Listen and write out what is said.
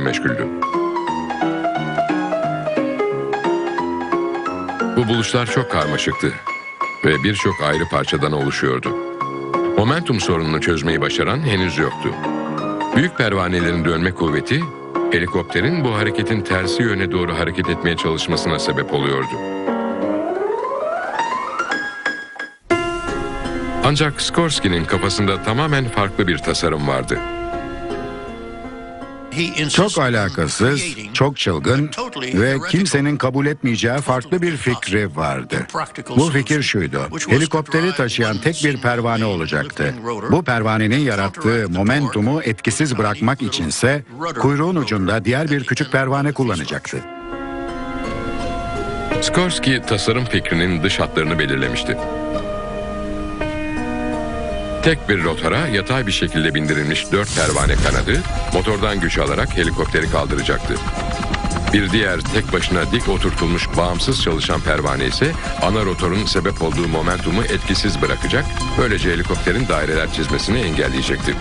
meşguldü. Bu buluşlar çok karmaşıktı ve birçok ayrı parçadan oluşuyordu. Momentum sorununu çözmeyi başaran henüz yoktu. Büyük pervanelerin dönme kuvveti, helikopterin bu hareketin tersi yöne doğru hareket etmeye çalışmasına sebep oluyordu. Ancak Skorsky'nin kafasında tamamen farklı bir tasarım vardı. Çok alakasız, çok çılgın ve kimsenin kabul etmeyeceği farklı bir fikri vardı. Bu fikir şuydu. Helikopteri taşıyan tek bir pervane olacaktı. Bu pervanenin yarattığı momentumu etkisiz bırakmak içinse kuyruğun ucunda diğer bir küçük pervane kullanacaktı. Skorsky tasarım fikrinin dış hatlarını belirlemişti. Tek bir rotara yatay bir şekilde bindirilmiş dört pervane kanadı motordan güç alarak helikopteri kaldıracaktı. Bir diğer tek başına dik oturtulmuş bağımsız çalışan pervane ise ana rotorun sebep olduğu momentumu etkisiz bırakacak, böylece helikopterin daireler çizmesini engelleyecekti.